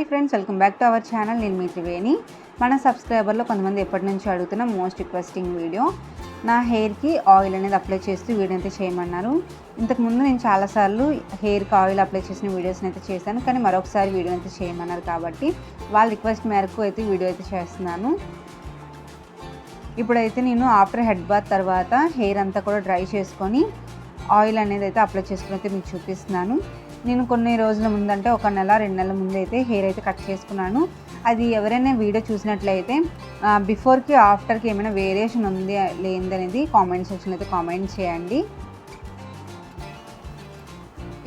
Hi friends welcome back to our channel. నేను మీ త్రివేణి. మన సబ్స్క్రైబర్లో కొంతమంది ఎప్పటి నుంచి అడుగుతున్న మోస్ట్ రిక్వెస్టింగ్ వీడియో. నా హెయిర్కి ఆయిల్ అనేది అప్లై చేస్తూ వీడియో అయితే చేయమన్నారు. ఇంతకుముందు నేను చాలాసార్లు హెయిర్కి ఆయిల్ అప్లై చేసిన వీడియోస్ని అయితే చేశాను కానీ మరొకసారి వీడియో అయితే చేయమన్నారు కాబట్టి వాళ్ళ రిక్వెస్ట్ మేరకు అయితే వీడియో అయితే చేస్తున్నాను. ఇప్పుడైతే నేను ఆఫ్టర్ హెడ్ బాత్ తర్వాత హెయిర్ అంతా కూడా డ్రై చేసుకొని ఆయిల్ అనేది అయితే అప్లై చేసుకుని అయితే మీకు చూపిస్తున్నాను. నేను కొన్ని రోజుల ముందంటే ఒక నెల రెండు నెలల ముందు అయితే హెయిర్ అయితే కట్ చేసుకున్నాను. అది ఎవరైనా వీడియో చూసినట్లయితే బిఫోర్కి ఆఫ్టర్కి ఏమైనా వేరియేషన్ ఉంది లేదనేది కామెంట్ సెక్షన్లో అయితే కామెంట్ చేయండి.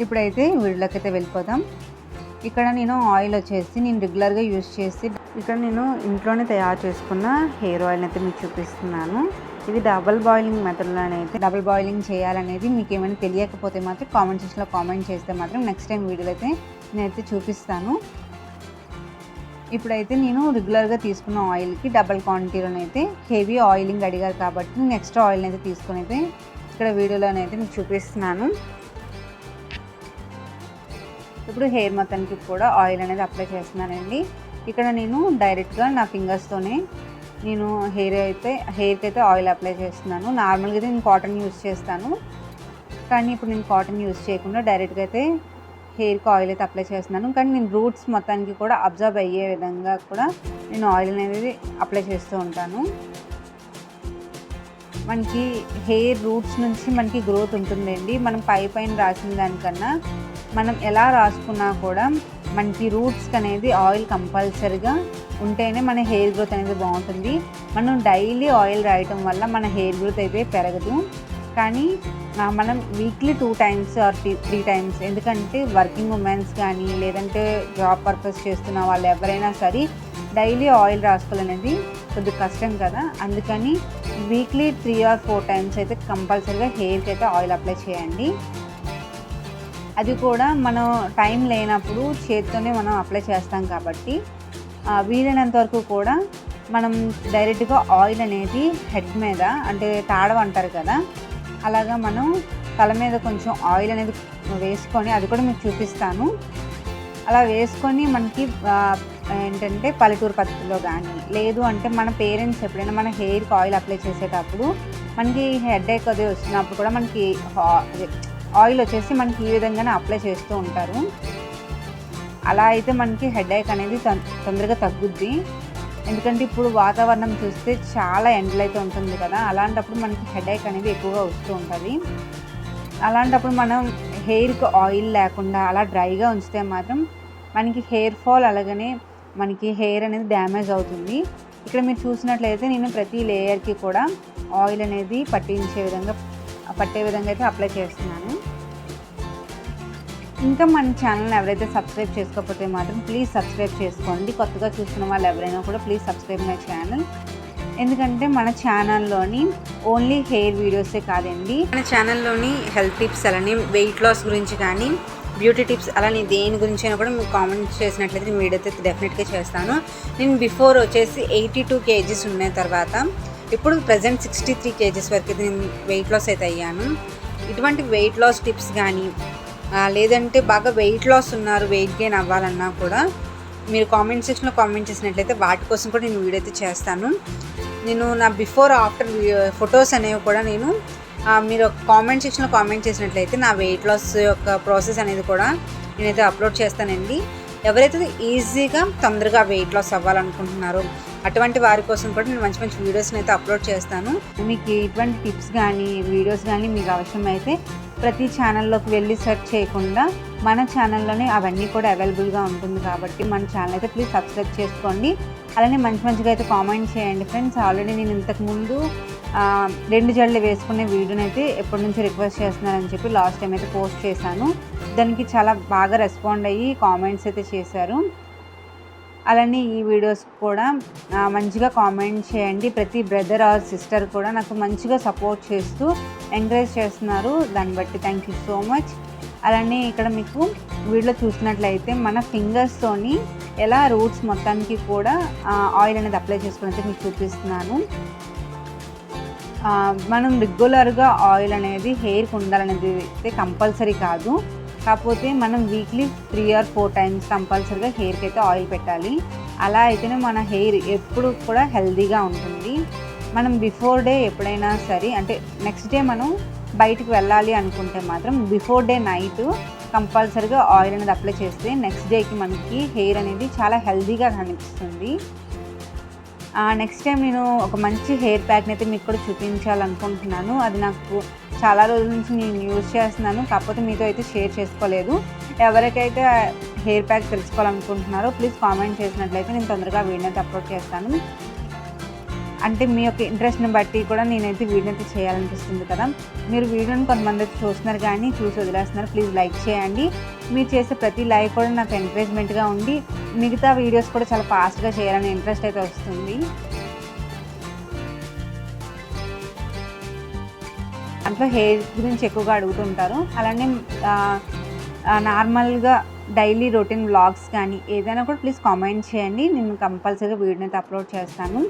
ఇప్పుడైతే వీడియోలోకి అయితే వెళ్ళిపోదాం. ఇక్కడ నేను ఆయిల్ వచ్చేసి నేను రెగ్యులర్గా యూజ్ చేసి ఇక్కడ నేను ఇంట్లోనే తయారు చేసుకున్న హెయిర్ ఆయిల్ అయితే మీకు చూపిస్తున్నాను. ఇది డబల్ బాయిలింగ్ మెథడ్లోనే అయితే డబుల్ బాయిలింగ్ చేయాలనేది మీకు ఏమైనా తెలియకపోతే మాత్రం కామెంట్ సెక్షన్లో కామెంట్ చేస్తే మాత్రం నెక్స్ట్ టైం వీడియోలో అయితే నేనైతే చూపిస్తాను. ఇప్పుడైతే నేను రెగ్యులర్గా తీసుకున్న ఆయిల్కి డబల్ క్వాంటిటీలోనైతే హెవీ ఆయిలింగ్ అడిగారు కాబట్టి నేను ఎక్స్ట్రా ఆయిల్ అయితే తీసుకుని అయితే ఇక్కడ వీడియోలోనైతే మీకు చూపిస్తున్నాను. ఇప్పుడు హెయిర్ మొత్తానికి కూడా ఆయిల్ అనేది అప్లై చేస్తున్నానండి. ఇక్కడ నేను డైరెక్ట్గా నా ఫింగర్స్తోనే నేను హెయిర్ అయితే హెయిర్కి అయితే ఆయిల్ అప్లై చేస్తున్నాను. నార్మల్గా అయితే నేను కాటన్ యూస్ చేస్తాను. కానీ ఇప్పుడు నేను కాటన్ యూస్ చేయకుండా డైరెక్ట్గా అయితే హెయిర్కి ఆయిల్ అయితే అప్లై చేస్తున్నాను. కానీ నేను రూట్స్ మొత్తానికి కూడా అబ్జర్వ్ అయ్యే విధంగా కూడా నేను ఆయిల్ అనేది అప్లై చేస్తూ ఉంటాను. మనకి హెయిర్ రూట్స్ నుంచి మనకి గ్రోత్ ఉంటుందండి. మనం పై పైన రాసిన దానికన్నా మనం ఎలా రాసుకున్నా కూడా మనకి రూట్స్కి అనేది ఆయిల్ కంపల్సరిగా ఉంటేనే మన హెయిర్ గ్రోత్ అనేది బాగుంటుంది. మనం డైలీ ఆయిల్ రాయటం వల్ల మన హెయిర్ గ్రోత్ అయితే పెరగదు. కానీ మనం weekly two times or three times ఎందుకంటే వర్కింగ్ ఉమెన్స్ కానీ లేదంటే జాబ్ పర్పస్ చేస్తున్న వాళ్ళు ఎవరైనా సరే డైలీ ఆయిల్ రాసుకోవాలనేది కొద్దిగా కష్టం కదా. అందుకని weekly three or four times అయితే కంపల్సరీగా హెయిర్కి అయితే ఆయిల్ అప్లై చేయండి. అది కూడా మనం టైం లేనప్పుడు చేతితోనే మనం అప్లై చేస్తాం కాబట్టి. వీలైనంత వరకు కూడా మనం డైరెక్ట్గా ఆయిల్ అనేది హెడ్ మీద అంటే తాడవ అంటారు కదా అలాగా మనం తల మీద కొంచెం ఆయిల్ అనేది వేసుకొని అది కూడా మీకు చూపిస్తాను. అలా వేసుకొని మనకి ఏంటంటే పల్లెటూరు పద్ధతిలో కానీ లేదు అంటే మన పేరెంట్స్ ఎప్పుడైనా మన హెయిర్కి ఆయిల్ అప్లై చేసేటప్పుడు మనకి హెడ్ ఏక్ అది వచ్చినప్పుడు కూడా మనకి ఆయిల్ వచ్చేసి మనకి ఈ విధంగానే అప్లై చేస్తూ ఉంటారు. అలా అయితే మనకి హెడ్ఏక్ అనేది తొందరగా తగ్గుద్ది. ఎందుకంటే ఇప్పుడు వాతావరణం చూస్తే చాలా ఎండలు అయితే ఉంటుంది కదా అలాంటప్పుడు మనకి హెడేక్ అనేది ఎక్కువగా వస్తూ ఉంటుంది. అలాంటప్పుడు మనం హెయిర్కి ఆయిల్ లేకుండా అలా డ్రైగా ఉంచితే మాత్రం మనకి హెయిర్ ఫాల్ అలాగనే మనకి హెయిర్ అనేది డ్యామేజ్ అవుతుంది. ఇక్కడ మీరు చూసినట్లయితే నేను ప్రతి లేయర్కి కూడా ఆయిల్ అనేది పట్టించే విధంగా పట్టే విధంగా అయితే అప్లై చేస్తున్నాను. ఇంకా మన ఛానల్ని ఎవరైతే సబ్స్క్రైబ్ చేసుకోకపోతే మాత్రం ప్లీజ్ సబ్స్క్రైబ్ చేసుకోండి. కొత్తగా చూస్తున్న వాళ్ళు ఎవరైనా కూడా ప్లీజ్ సబ్స్క్రైబ్ మై ఛానల్ ఎందుకంటే మన ఛానల్లోని ఓన్లీ హెయిర్ వీడియోసే కాదండి. మన ఛానల్లోని హెల్త్ టిప్స్ అలానే వెయిట్ లాస్ గురించి కానీ బ్యూటీ టిప్స్ అలానే దేని గురించి అయినా కూడా మీకు కామెంట్ చేసినట్లయితే నేను వీడియో అయితే డెఫినెట్గా చేస్తాను. నేను బిఫోర్ వచ్చేసి ఎయిటీ టూ కేజీస్ ఉన్న తర్వాత ఇప్పుడు ప్రజెంట్ సిక్స్టీ త్రీ కేజీస్ వరకు అయితే నేను వెయిట్ లాస్ అయితే అయ్యాను. ఇటువంటి వెయిట్ లాస్ టిప్స్ కానీ లేదంటే బాగా వెయిట్ లాస్ ఉన్నారు వెయిట్ గెయిన్ అవ్వాలన్నా కూడా మీరు కామెంట్ సెక్షన్లో కామెంట్ చేసినట్లయితే వాటి కోసం కూడా నేను వీడియో అయితే చేస్తాను. నేను నా బిఫోర్ ఆఫ్టర్ ఫొటోస్ అనేవి కూడా నేను మీరు కామెంట్ సెక్షన్లో కామెంట్ చేసినట్లయితే నా వెయిట్ లాస్ యొక్క ప్రాసెస్ అనేది కూడా నేనైతే అప్లోడ్ చేస్తానండి. ఎవరైతే ఈజీగా తొందరగా వెయిట్ లాస్ అవ్వాలనుకుంటున్నారో అటువంటి వారి కోసం కూడా నేను మంచి మంచి వీడియోస్ని అయితే అప్లోడ్ చేస్తాను. మీకు ఇటువంటి టిప్స్ కానీ వీడియోస్ కానీ మీకు అవసరమైతే ప్రతి ఛానల్లోకి వెళ్ళి సెర్చ్ చేయకుండా మన ఛానల్లోనే అవన్నీ కూడా అవైలబుల్గా ఉంటుంది కాబట్టి మన ఛానల్ అయితే ప్లీజ్ సబ్స్క్రైబ్ చేసుకోండి. అలానే మంచి మంచిగా అయితే కామెంట్ చేయండి ఫ్రెండ్స్ ఆల్రెడీ నేను ఇంతకుముందు రెండు జడలు వేసుకునే వీడియోని అయితే ఎప్పటి నుంచి రిక్వెస్ట్ చేస్తున్నారని చెప్పి లాస్ట్ టైం అయితే పోస్ట్ చేశాను. దానికి చాలా బాగా రెస్పాండ్ అయ్యి కామెంట్స్ అయితే చేశారు. అలానే ఈ వీడియోస్ కూడా మంచిగా కామెంట్ చేయండి. ప్రతి బ్రదర్ ఆర్ సిస్టర్ కూడా నాకు మంచిగా సపోర్ట్ చేస్తూ ఎంకరేజ్ చేస్తున్నారు. దాన్ని బట్టి థ్యాంక్ యూ సో మచ్. అలానే ఇక్కడ మీకు వీడియో చూసినట్లయితే మన ఫింగర్స్తోని ఎలా రూట్స్ మొత్తానికి కూడా ఆయిల్ అనేది అప్లై చేసుకుని మీకు చూపిస్తున్నాను. మనం రెగ్యులర్గా ఆయిల్ అనేది హెయిర్కి ఉండాలనేది అయితే కంపల్సరీ కాదు. కాకపోతే మనం weekly three or four times కంపల్సరీగా హెయిర్కి అయితే ఆయిల్ పెట్టాలి. అలా అయితేనే మన హెయిర్ ఎప్పుడు కూడా హెల్దీగా ఉంటుంది. మనం బిఫోర్ డే ఎప్పుడైనా సరే అంటే నెక్స్ట్ డే మనం బయటికి వెళ్ళాలి అనుకుంటే మాత్రం బిఫోర్ డే నైట్ కంపల్సరీగా ఆయిల్ అనేది అప్లై చేస్తే నెక్స్ట్ డేకి మనకి హెయిర్ అనేది చాలా హెల్దీగా కనిపిస్తుంది. నెక్స్ట్ టైం నేను ఒక మంచి హెయిర్ ప్యాక్ని అయితే మీకు కూడా చూపించాలనుకుంటున్నాను. అది నాకు చాలా రోజుల నుంచి నేను యూజ్ చేస్తున్నాను. కాకపోతే మీతో అయితే షేర్ చేసుకోలేదు. ఎవరికైతే హెయిర్ ప్యాక్ తెలుసుకోవాలనుకుంటున్నారో ప్లీజ్ కామెంట్ చేసినట్లయితే నేను తొందరగా వీడియో అప్లోడ్ చేస్తాను. అంటే మీ యొక్క ఇంట్రెస్ట్ని బట్టి కూడా నేనైతే వీడియో అయితే చేయాలనిపిస్తుంది కదా. మీరు వీడియోని కొంతమంది చూస్తున్నారు కానీ చూసి వదిలేస్తున్నారు. ప్లీజ్ లైక్ చేయండి. మీరు చేసే ప్రతి లైక్ కూడా నాకు ఎంకరేజ్మెంట్గా ఉండి మిగతా వీడియోస్ కూడా చాలా ఫాస్ట్గా చేయాలని ఇంట్రెస్ట్ అయితే వస్తుంది. దాంట్లో హెయిర్ గురించి ఎక్కువగా అడుగుతుంటారు. అలానే నార్మల్గా డైలీ రొటీన్ వ్లాగ్స్ కానీ ఏదైనా కూడా ప్లీజ్ కామెంట్ చేయండి. నేను కంపల్సరీగా వీడియోని అయితే అప్లోడ్ చేస్తాను.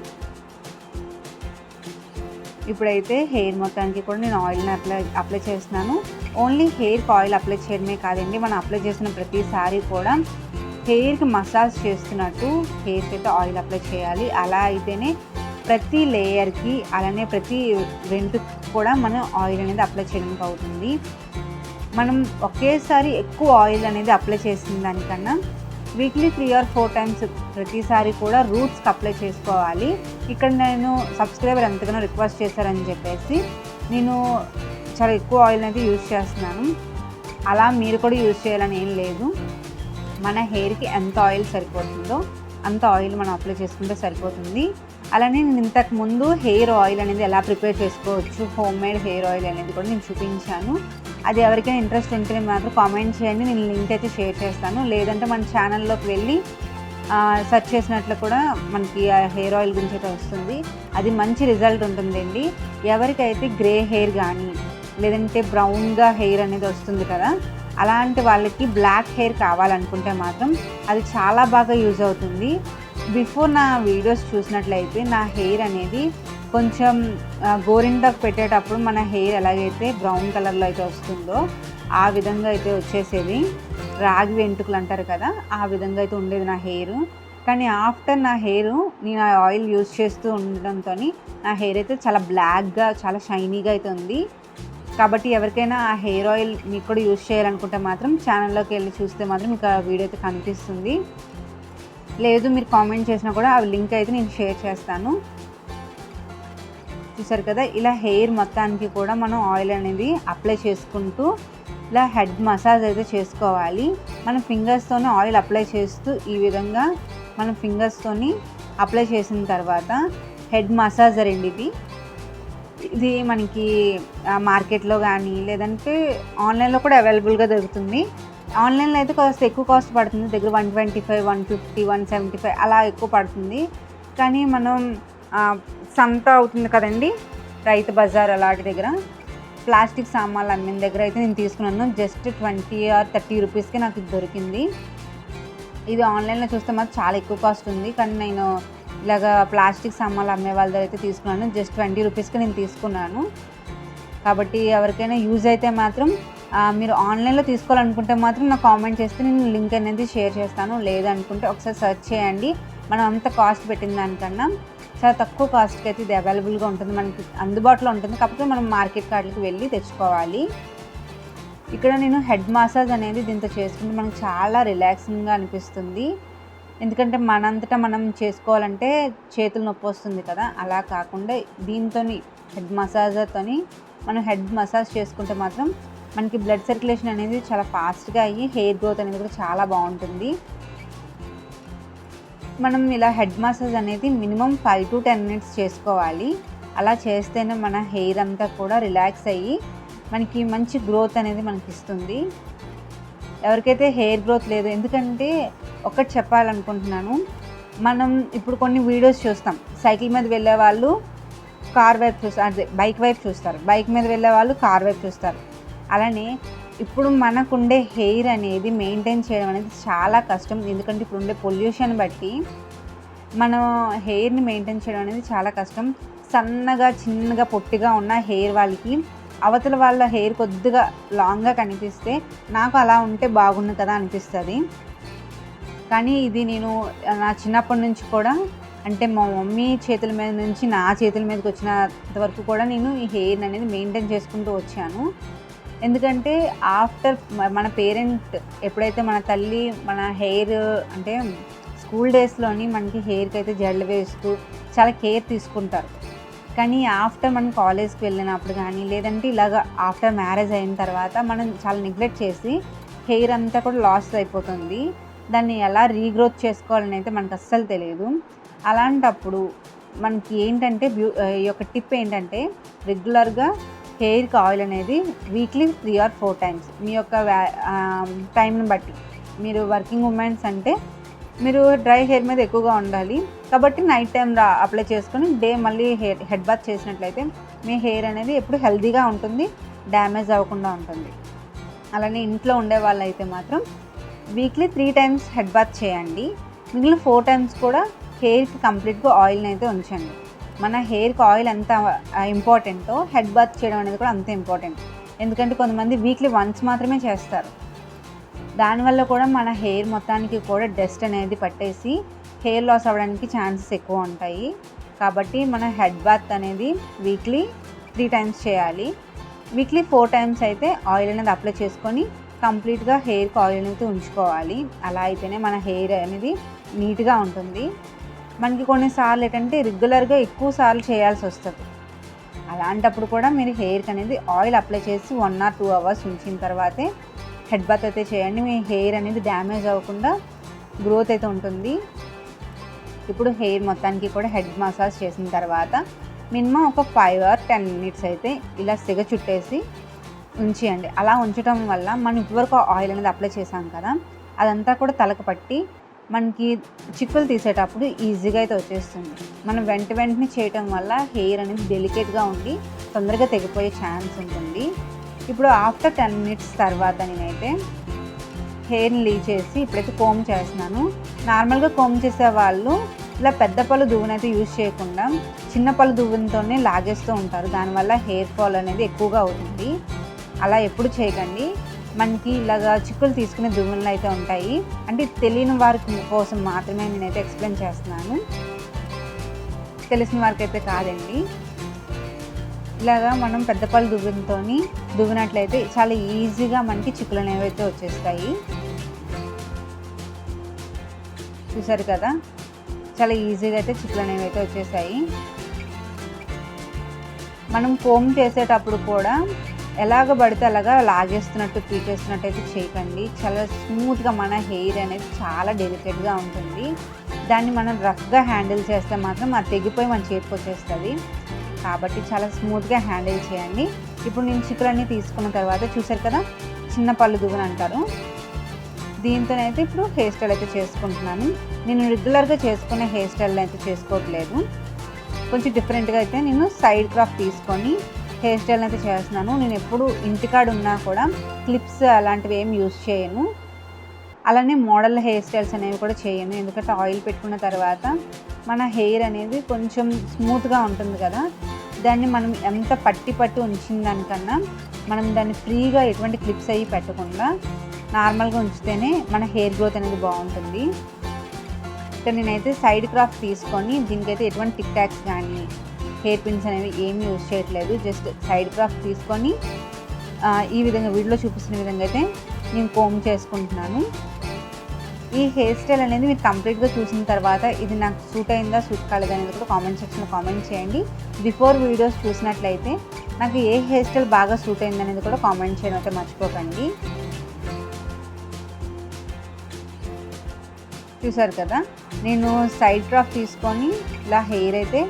ఇప్పుడైతే హెయిర్ మొత్తానికి కూడా నేను ఆయిల్ని అప్లై అప్లై చేస్తున్నాను. ఓన్లీ హెయిర్కి ఆయిల్ అప్లై చేయడమే కాదండి మనం అప్లై చేసిన ప్రతిసారి కూడా హెయిర్కి మసాజ్ చేస్తున్నట్టు హెయిర్కి అయితే ఆయిల్ అప్లై చేయాలి. అలా అయితేనే ప్రతి లేయర్కి అలానే ప్రతి వెంట్రుకి కూడా మనం ఆయిల్ అనేది అప్లై చేయడానికి అవుతుంది. మనం ఒకేసారి ఎక్కువ ఆయిల్ అనేది అప్లై చేసిన దానికన్నా weekly three or four times ప్రతిసారి కూడా రూట్స్కి అప్లై చేసుకోవాలి. ఇక్కడ నేను సబ్స్క్రైబర్ ఎంతగానో రిక్వెస్ట్ చేశారని చెప్పేసి నేను చాలా ఎక్కువ ఆయిల్ అనేది యూజ్ చేస్తున్నాను. అలా మీరు కూడా యూజ్ చేయాలని ఏం లేదు. మన హెయిర్కి ఎంత ఆయిల్ సరిపోతుందో అంత ఆయిల్ మనం అప్లై చేసుకుంటే సరిపోతుంది. అలానే నేను ఇంతకు ముందు హెయిర్ ఆయిల్ అనేది ఎలా ప్రిపేర్ చేసుకోవచ్చు హోమ్ మేడ్ హెయిర్ ఆయిల్ అనేది కూడా నేను చూపించాను. అది ఎవరికైనా ఇంట్రెస్ట్ ఉంటే మాత్రం కామెంట్ చేయండి నేను లింక్ అయితే షేర్ చేస్తాను. లేదంటే మన ఛానల్లోకి వెళ్ళి సెర్చ్ చేసినట్లు కూడా మనకి ఆ హెయిర్ ఆయిల్ గురించి అయితే వస్తుంది. అది మంచి రిజల్ట్ ఉంటుందండి. ఎవరికైతే గ్రే హెయిర్ కానీ లేదంటే బ్రౌన్గా హెయిర్ అనేది వస్తుంది కదా అలాంటి వాళ్ళకి బ్లాక్ హెయిర్ కావాలనుకుంటే మాత్రం అది చాలా బాగా యూజ్ అవుతుంది. బిఫోర్ నా వీడియోస్ చూసినట్లయితే నా హెయిర్ అనేది కొంచెం గోరింటాకు పెట్టేటప్పుడు మన హెయిర్ ఎలాగైతే బ్రౌన్ కలర్లో అయితే వస్తుందో ఆ విధంగా అయితే వచ్చేసేది. రాగి వెంట్రుకలు అంటారు కదా ఆ విధంగా అయితే ఉండేది నా హెయిర్ కానీ ఆఫ్టర్ నా హెయిర్ నేను ఆ ఆయిల్ యూజ్ చేస్తూ ఉండడంతో నా హెయిర్ అయితే చాలా బ్లాక్గా చాలా షైనీగా అయితే ఉంది. కాబట్టి ఎవరికైనా ఆ హెయిర్ ఆయిల్ మీకు కూడా యూజ్ చేయాలనుకుంటే మాత్రం ఛానల్లోకి వెళ్ళి చూస్తే మాత్రం మీకు ఆ వీడియో అయితే కనిపిస్తుంది. లేదు మీరు కామెంట్ చేసినా కూడా ఆ లింక్ అయితే నేను షేర్ చేస్తాను. చూసారు కదా ఇలా హెయిర్ మొత్తానికి కూడా మనం ఆయిల్ అనేది అప్లై చేసుకుంటూ ఇలా హెడ్ మసాజ్ అయితే చేసుకోవాలి. మన ఫింగర్స్తోనే ఆయిల్ అప్లై చేస్తూ ఈ విధంగా మన ఫింగర్స్తోని అప్లై చేసిన తర్వాత హెడ్ మసాజర్ అండి ఇది ఇది మనకి మార్కెట్లో కానీ లేదంటే ఆన్లైన్లో కూడా అవైలబుల్గా దొరుకుతుంది. ఆన్లైన్లో అయితే కాస్త ఎక్కువ కాస్ట్ పడుతుంది. దగ్గర one twenty five one fifty one seventy five అలా ఎక్కువ పడుతుంది. కానీ మనం సంత అవుతుంది కదండి రైతు బజార్ అలాంటి దగ్గర. ప్లాస్టిక్ సామాన్లు అమ్మిన దగ్గర అయితే నేను తీసుకున్నాను. జస్ట్ ట్వంటీ ఆర్ థర్టీ రూపీస్కి నాకు ఇది దొరికింది. ఇది ఆన్లైన్లో చూస్తే మాత్రం చాలా ఎక్కువ కాస్ట్ ఉంది. కానీ నేను ఇలాగ ప్లాస్టిక్ సామాన్లు అమ్మే వాళ్ళ దగ్గర అయితే తీసుకున్నాను. జస్ట్ ట్వంటీ రూపీస్కి నేను తీసుకున్నాను. కాబట్టి ఎవరికైనా యూజ్ అయితే మాత్రం మీరు ఆన్లైన్లో తీసుకోవాలనుకుంటే మాత్రం నాకు కామెంట్ చేస్తే నేను లింక్ అనేది షేర్ చేస్తాను. లేదనుకుంటే ఒకసారి సెర్చ్ చేయండి. మనం అంత కాస్ట్ పెట్టిన దానికన్నా చాలా తక్కువ కాస్ట్కి అయితే ఇది అవైలబుల్గా ఉంటుంది. మనకి అందుబాటులో ఉంటుంది. కాకపోతే మనం మార్కెట్ కార్డులకు వెళ్ళి తెచ్చుకోవాలి. ఇక్కడ నేను హెడ్ మసాజ్ అనేది దీంతో చేసుకుంటే మనకు చాలా రిలాక్సింగ్గా అనిపిస్తుంది. ఎందుకంటే మనంతటా మనం చేసుకోవాలంటే చేతులు నొప్పి వస్తుంది కదా. అలా కాకుండా దీంతో హెడ్ మసాజర్తో మనం హెడ్ మసాజ్ చేసుకుంటే మాత్రం మనకి బ్లడ్ సర్క్యులేషన్ అనేది చాలా ఫాస్ట్గా అయ్యి హెయిర్ గ్రోత్ అనేది కూడా చాలా బాగుంటుంది. మనం ఇలా హెడ్ మసాజ్ అనేది minimum five to ten minutes చేసుకోవాలి. అలా చేస్తేనే మన హెయిర్ అంతా కూడా రిలాక్స్ అయ్యి మనకి మంచి గ్రోత్ అనేది మనకి ఇస్తుంది. ఎవరికైతే హెయిర్ గ్రోత్ లేదు ఎందుకంటే ఒకటి చెప్పాలనుకుంటున్నాను మనం ఇప్పుడు కొన్ని వీడియోస్ చూస్తాం. సైకిల్ మీద వెళ్ళే వాళ్ళు కార్ వైపు చూస్తారు అదే బైక్ వైపు చూస్తారు. బైక్ మీద వెళ్ళే వాళ్ళు కార్ వైపు చూస్తారు. అలానే ఇప్పుడు మనకుండే హెయిర్ అనేది మెయింటైన్ చేయడం అనేది చాలా కష్టం. ఎందుకంటే ఇప్పుడు ఉండే పొల్యూషన్ బట్టి మనం హెయిర్ని మెయింటైన్ చేయడం అనేది చాలా కష్టం. సన్నగా చిన్నగా పొట్టిగా ఉన్న హెయిర్ వాళ్ళకి అవతల వాళ్ళ హెయిర్ కొద్దిగా లాంగ్గా కనిపిస్తే నాకు అలా ఉంటే బాగుండు కదా అనిపిస్తుంది. కానీ ఇది నేను నా చిన్నప్పటి నుంచి కూడా అంటే మా మమ్మీ చేతుల మీద నుంచి నా చేతుల మీదకి వచ్చినంత వరకు కూడా నేను ఈ హెయిర్ అనేది మెయింటైన్ చేసుకుంటూ వచ్చాను. ఎందుకంటే ఆఫ్టర్ మన పేరెంట్ ఎప్పుడైతే మన తల్లి మన హెయిర్ అంటే స్కూల్ డేస్లోని మనకి హెయిర్కి అయితే జడలు వేస్తూ చాలా కేర్ తీసుకుంటారు. కానీ ఆఫ్టర్ మనం కాలేజ్కి వెళ్ళినప్పుడు కానీ లేదంటే ఇలాగ ఆఫ్టర్ మ్యారేజ్ అయిన తర్వాత మనం చాలా నెగ్లెక్ట్ చేసి హెయిర్ అంతా కూడా లాస్ అయిపోతుంది. దాన్ని ఎలా రీగ్రోత్ చేసుకోవాలని అయితే మనకు అస్సలు తెలియదు. అలాంటప్పుడు మనకి ఏంటంటే బ్యూ ఈ యొక్క టిప్ ఏంటంటే రెగ్యులర్గా హెయిర్కి ఆయిల్ అనేది weekly three or four times. మీ యొక్క టైంని బట్టి. మీరు వర్కింగ్ ఉమెన్స్ అంటే మీరు డ్రై హెయిర్ మీద ఎక్కువగా ఉండాలి. కాబట్టి నైట్ టైం రా అప్లై చేసుకొని డే మళ్ళీ హెయిర్ హెడ్ బాత్ చేసినట్లయితే మీ హెయిర్ అనేది ఎప్పుడు హెల్తీగా ఉంటుంది డ్యామేజ్ అవ్వకుండా ఉంటుంది. అలానే ఇంట్లో ఉండే వాళ్ళైతే మాత్రం weekly three times head bath చేయండి. మిగిలిన ఫోర్ టైమ్స్ కూడా హెయిర్కి కంప్లీట్గా ఆయిల్ని అయితే ఉంచండి. మన హెయిర్కి ఆయిల్ ఎంత ఇంపార్టెంటో హెడ్ బాత్ చేయడం అనేది కూడా అంత ఇంపార్టెంట్. ఎందుకంటే కొంతమంది వీక్లీ వన్స్ మాత్రమే చేస్తారు. దానివల్ల కూడా మన హెయిర్ మొత్తానికి కూడా డస్ట్ అనేది పట్టేసి హెయిర్ లాస్ అవ్వడానికి ఛాన్సెస్ ఎక్కువ ఉంటాయి. కాబట్టి మన హెడ్ బాత్ అనేది వీక్లీ త్రీ టైమ్స్ చేయాలి. వీక్లీ ఫోర్ టైమ్స్ అయితే ఆయిల్ అనేది అప్లై చేసుకొని కంప్లీట్గా హెయిర్కి ఆయిల్ అనేది ఉంచుకోవాలి. అలా అయితేనే మన హెయిర్ అనేది నీట్గా ఉంటుంది. మనకి కొన్నిసార్లు ఏంటంటే రెగ్యులర్గా ఎక్కువ సార్లు చేయాల్సి వస్తుంది. అలాంటప్పుడు కూడా మీరు హెయిర్కి అనేది ఆయిల్ అప్లై చేసి వన్ ఆర్ టూ అవర్స్ ఉంచిన తర్వాతే హెడ్ బాత్ అయితే చేయండి. మీ హెయిర్ అనేది డ్యామేజ్ అవ్వకుండా గ్రోత్ అయితే ఉంటుంది. ఇప్పుడు హెయిర్ మొత్తానికి కూడా హెడ్ మసాజ్ చేసిన తర్వాత మినిమం ఒక ఫైవ్ ఆర్ టెన్ మినిట్స్ అయితే ఇలా సిగ చుట్టేసి ఉంచేయండి. అలా ఉంచడం వల్ల మనం ఇప్పటివరకు ఆయిల్ అనేది అప్లై చేసాం కదా అదంతా కూడా తలకు పట్టి మనకి చిక్కులు తీసేటప్పుడు ఈజీగా అయితే వచ్చేస్తుంది. మనం వెంట వెంటనే చేయటం వల్ల హెయిర్ అనేది డెలికేట్గా ఉండి తొందరగా తెగిపోయే ఛాన్స్ ఉంటుంది. ఇప్పుడు ఆఫ్టర్ టెన్ మినిట్స్ తర్వాత నేనైతే హెయిర్ని లీ చేసి ఇప్పుడైతే కోమ్ చేస్తున్నాను. నార్మల్గా కోమ్ చేసే వాళ్ళు ఇలా పెద్ద పళ్ళు దువ్వునైతే యూజ్ చేయకుండా చిన్న పళ్ళు దువ్వునితోనే లాగేస్తూ ఉంటారు. దానివల్ల హెయిర్ ఫాల్ అనేది ఎక్కువగా అవుతుంది. అలా ఎప్పుడు చేయకండి. మనకి ఇలాగా చిక్కులు తీసుకునే దువ్వులు అయితే ఉంటాయి. అంటే తెలియని వారి కోసం మాత్రమే నేనైతే ఎక్స్ప్లెయిన్ చేస్తున్నాను. తెలిసిన వారికి అయితే కాదండి. ఇలాగా మనం పెద్ద పళ్ళు దువ్వులతో దువ్వినట్లయితే చాలా ఈజీగా మనకి చిక్కులు అనేవి అయితే వచ్చేస్తాయి. చూసారు కదా? చాలా ఈజీగా అయితే చిక్కులు అనేవి అయితే వచ్చేసాయి. మనం కోమ్ చేసేటప్పుడు కూడా ఎలాగ పడితే అలాగా లాగేస్తున్నట్టు పీకేస్తున్నట్టు అయితే చేయకండి. చాలా స్మూత్గా మన హెయిర్ అనేది చాలా డెలికేట్గా ఉంటుంది. దాన్ని మనం రఫ్గా హ్యాండిల్ చేస్తే మాత్రం అది తెగిపోయి మన చేతికి వచ్చేస్తుంది. కాబట్టి చాలా స్మూత్గా హ్యాండిల్ చేయండి. ఇప్పుడు నేను చిక్కులన్నీ తీసుకున్న తర్వాత చూసారు కదా చిన్న పళ్ళు దువ్వుని అంటారు. దీంతోనైతే ఇప్పుడు హెయిర్ స్టైల్ అయితే చేసుకుంటున్నాను. నేను రెగ్యులర్గా చేసుకునే హెయిర్ స్టైల్ అయితే చేసుకోవట్లేదు. కొంచెం డిఫరెంట్గా అయితే నేను సైడ్ క్రాఫ్ట్ తీసుకొని హెయిర్ స్టైల్ అయితే చేస్తున్నాను. నేను ఎప్పుడు ఇంటికాడ ఉన్నా కూడా క్లిప్స్ అలాంటివి ఏం యూస్ చేయను. అలానే మోడల్ హెయిర్ స్టైల్స్ అనేవి కూడా చేయను. ఎందుకంటే ఆయిల్ పెట్టుకున్న తర్వాత మన హెయిర్ అనేది కొంచెం స్మూత్గా ఉంటుంది కదా. దాన్ని మనం ఎంత పట్టి పట్టి ఉంచిన దానికన్నా మనం దాన్ని ఫ్రీగా ఎటువంటి క్లిప్స్ అవి పెట్టకుండా నార్మల్గా ఉంచితేనే మన హెయిర్ గ్రోత్ అనేది బాగుంటుంది. ఇక్కడ నేనైతే సైడ్ క్రాఫ్ట్ తీసుకొని దీనికైతే ఎటువంటి టిక్ టాక్స్ కానీ హెయిర్ పిన్స్ అనేవి ఏమి యూజ్ చేయట్లేదు. జస్ట్ సైడ్ క్రాఫ్ట్ తీసుకొని ఈ విధంగా వీడియోలో చూపిస్తున్న విధంగా అయితే నేను కోమ్ చేసుకుంటున్నాను. ఈ హెయిర్ స్టైల్ అనేది మీరు కంప్లీట్గా చూసిన తర్వాత ఇది నాకు సూట్ అయిందా సూట్ కాలేదా అనేది కూడా కామెంట్ సెక్షన్లో కామెంట్ చేయండి. బిఫోర్ వీడియోస్ చూసినట్లయితే నాకు ఏ హెయిర్ స్టైల్ బాగా సూట్ అయింది అనేది కూడా కామెంట్ చేయడం అయితే మర్చిపోకండి. చూసారు కదా నేను సైడ్ క్రాఫ్ తీసుకొని ఇలా హెయిర్ అయితే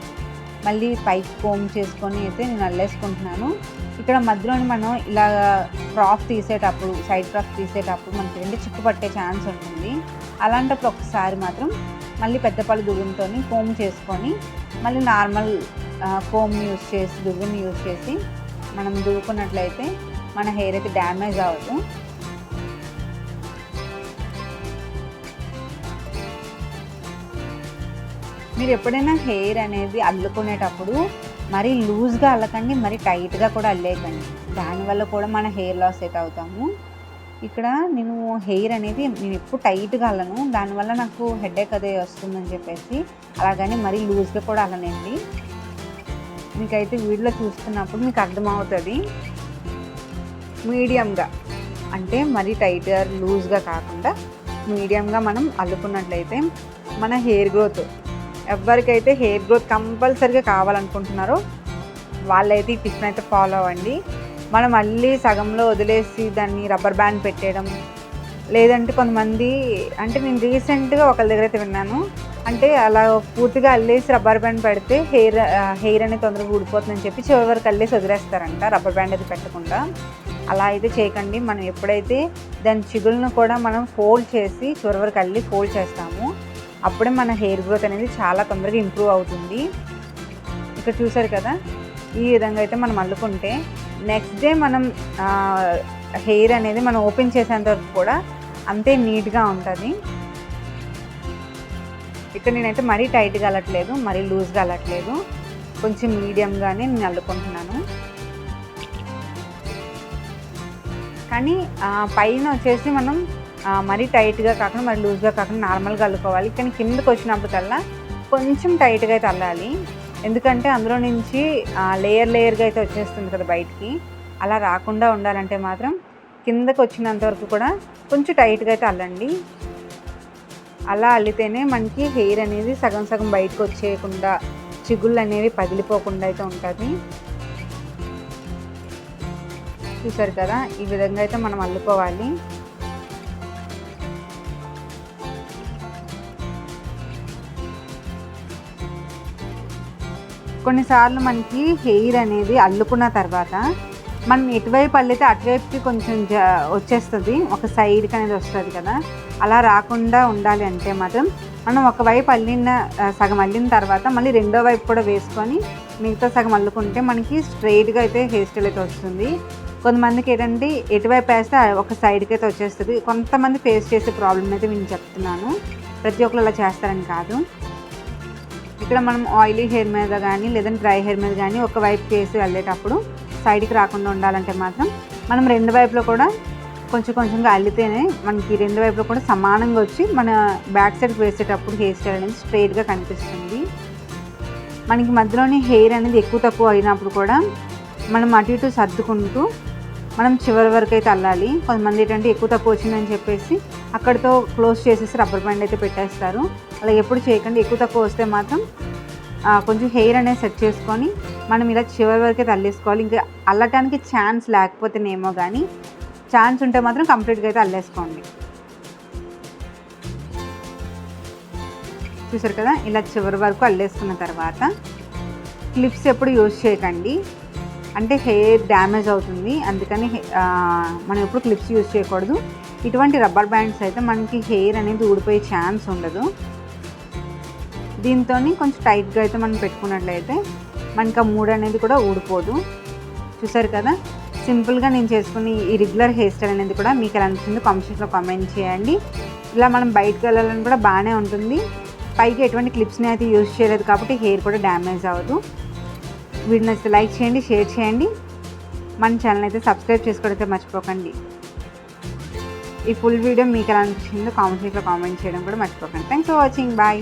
మళ్ళీ పైకి కోమ్ చేసుకొని అయితే నేను అల్లేసుకుంటున్నాను. ఇక్కడ మధ్యలోని మనం ఇలా క్రాఫ్ తీసేటప్పుడు సైడ్ క్రాఫ్ తీసేటప్పుడు మనకి రెండు చిక్కు పట్టే ఛాన్స్ ఉంటుంది. అలాంటప్పుడు ఒకసారి మాత్రం మళ్ళీ పెద్ద పళ్ళు ఫోమ్ కోమ్ చేసుకొని మళ్ళీ నార్మల్ కోమ్ యూస్ చేసి దువ్వుని యూస్ చేసి మనం దువ్వుకున్నట్లయితే మన హెయిర్ అయితే డ్యామేజ్ అవ్వదు. మీరు ఎప్పుడైనా హెయిర్ అనేది అల్లుకునేటప్పుడు మరీ లూజ్గా అల్లకండి మరీ టైట్గా కూడా అల్లేయకండి. దానివల్ల కూడా మన హెయిర్ లాస్ అయితే అవుతాము. ఇక్కడ నేను హెయిర్ అనేది నేను ఎప్పుడు టైట్గా అల్లను. దానివల్ల నాకు హెడేక్ అదే వస్తుందని చెప్పేసి అలాగని మరీ లూజ్గా కూడా అల్లనండి. మీకైతే వీడియోలో చూస్తున్నప్పుడు మీకు అర్థమవుతుంది. మీడియంగా అంటే మరీ టైట్గా లూజ్గా కాకుండా మీడియంగా మనం అల్లుకున్నట్లయితే మన హెయిర్ గ్రోత్ ఎవరికైతే హెయిర్ గ్రోత్ కంపల్సరీగా కావాలనుకుంటున్నారో వాళ్ళైతే ఈ టిప్స్ని అయితే ఫాలో అవ్వండి. మనం మళ్ళీ సగంలో వదిలేసి దాన్ని రబ్బర్ బ్యాండ్ పెట్టేయడం లేదంటే కొంతమంది అంటే నేను రీసెంట్గా ఒకళ్ళ దగ్గర అయితే విన్నాను అంటే అలా పూర్తిగా అల్లేసి రబ్బర్ బ్యాండ్ పెడితే హెయిర్ హెయిర్ అనేది తొందరగా ఊడిపోతుందని చెప్పి చివరి వరకు అల్లేసి వదిలేస్తారంట రబ్బర్ బ్యాండ్ అది పెట్టకుండా. అలా అయితే చేయకండి. మనం ఎప్పుడైతే దాని చిగులను కూడా మనం ఫోల్డ్ చేసి చివరి వరకు అల్లి ఫోల్డ్ చేస్తాము అప్పుడే మన హెయిర్ గ్రోత్ అనేది చాలా తొందరగా ఇంప్రూవ్ అవుతుంది. ఇక్కడ చూసారు కదా? ఈ విధంగా అయితే మనం అల్లుకుంటే నెక్స్ట్ డే మనం హెయిర్ అనేది మనం ఓపెన్ చేసేంత వరకు కూడా అంతే నీట్గా ఉంటుంది. ఇక్కడ నేనైతే మరీ టైట్గా అలట్లేదు మరీ లూజ్గా అలట్లేదు కొంచెం మీడియంగానే నేను అల్లుకుంటున్నాను. కానీ పైన వచ్చేసి మనం మరీ టైట్గా కాకుండా మరి లూజ్గా కాకుండా నార్మల్గా అల్లుకోవాలి. కానీ కిందకి వచ్చినప్పటికల్లా కొంచెం టైట్గా అయితే అల్లాలి. ఎందుకంటే అందులో నుంచి లేయర్ లేయర్గా అయితే వచ్చేస్తుంది కదా బయటికి. అలా రాకుండా ఉండాలంటే మాత్రం కిందకి వచ్చినంత వరకు కూడా కొంచెం టైట్గా అయితే అల్లండి. అలా అల్లితేనే మనకి హెయిర్ అనేది సగం సగం బయటకు వచ్చేయకుండా చిగుళ్ళు అనేవి పగిలిపోకుండా అయితే ఉంటుంది. చూసారు కదా ఈ విధంగా అయితే మనం అల్లుకోవాలి. కొన్నిసార్లు మనకి హెయిర్ అనేది అల్లుకున్న తర్వాత మనం ఎటువైపు అల్లితే అటువైపుకి కొంచెం జ వచ్చేస్తుంది ఒక సైడ్కి అనేది వస్తుంది కదా. అలా రాకుండా ఉండాలి అంటే మాత్రం మనం ఒకవైపు అల్లిన సగం అల్లిన తర్వాత మళ్ళీ రెండో వైపు కూడా వేసుకొని మిగతా సగం అల్లుకుంటే మనకి స్ట్రైట్గా అయితే హెయిర్ స్టైల్ అయితే వస్తుంది. కొంతమందికి ఏంటంటే ఎటువైపు వేస్తే ఒక సైడ్కి అయితే వచ్చేస్తుంది. కొంతమంది ఫేస్ చేసే ప్రాబ్లం అయితే నేను చెప్తున్నాను. ప్రతి ఒక్కరు అలా చేస్తారని కాదు. ఇక్కడ మనం ఆయిలీ హెయిర్ మీద కానీ లేదంటే డ్రై హెయిర్ మీద కానీ ఒక వైపు చేసి వెళ్ళేటప్పుడు సైడ్కి రాకుండా ఉండాలంటే మాత్రం మనం రెండు వైపులో కూడా కొంచెం కొంచెంగా అల్లితేనే మనకి రెండు వైపులో కూడా సమానంగా వచ్చి మన బ్యాక్ సైడ్కి వేసేటప్పుడు హెయిర్ స్టైల్ అనేది స్ట్రైట్గా కనిపిస్తుంది. మనకి మధ్యలోనే హెయిర్ అనేది ఎక్కువ తక్కువ అయినప్పుడు కూడా మనం అటు ఇటు సర్దుకుంటూ మనం చివరి వరకు అయితే అల్లాలి. కొంతమంది ఏంటంటే ఎక్కువ తక్కువ వచ్చిందని చెప్పేసి అక్కడితో క్లోజ్ చేసేసి రబ్బర్ బ్యాండ్ అయితే పెట్టేస్తారు. అలా ఎప్పుడు చేయకండి ఎక్కువ తక్కువ వస్తే మాత్రం కొంచెం హెయిర్ అనేది సెట్ చేసుకొని మనం ఇలా చివరి వరకు అయితే అల్లేసుకోవాలి ఇంకా అల్లటానికి ఛాన్స్ లేకపోతేనేమో కానీ ఛాన్స్ ఉంటే మాత్రం కంప్లీట్గా అయితే అల్లేసుకోండి. చూసారు కదా ఇలా చివరి వరకు అల్లేసుకున్న తర్వాత క్లిప్స్ ఎప్పుడు యూజ్ చేయకండి. అంటే హెయిర్ డ్యామేజ్ అవుతుంది అందుకని మనం ఎప్పుడు క్లిప్స్ యూజ్ చేయకూడదు. ఇటువంటి రబ్బర్ బ్యాండ్స్ అయితే మనకి హెయిర్ అనేది ఊడిపోయే ఛాన్స్ ఉండదు. దీంతో కొంచెం టైట్గా అయితే మనం పెట్టుకున్నట్లయితే మనకి ఆ మూడ్ అనేది కూడా ఊడిపోదు. చూసారు కదా? సింపుల్గా నేను చేసుకుని ఈ రెగ్యులర్ హెయిర్ స్టైల్ అనేది కూడా మీకు ఎలా అనిపిస్తుందో కామెంట్స్లో కామెంట్ చేయండి. ఇలా మనం బయటకు వెళ్ళాలని కూడా బాగానే ఉంటుంది. పైకి ఎటువంటి క్లిప్స్ని అయితే యూజ్ చేయలేదు కాబట్టి హెయిర్ కూడా డ్యామేజ్ అవ్వదు. వీడిని నచ్చితే లైక్ చేయండి షేర్ చేయండి. మన ఛానల్ అయితే సబ్స్క్రైబ్ చేసుకోవడం అయితే మర్చిపోకండి. ఈ ఫుల్ వీడియో మీకు ఎలా అనిపించిందో సెక్షన్లో కామెంట్ చేయడం కూడా మర్చిపోకండి. Thanks for watching bye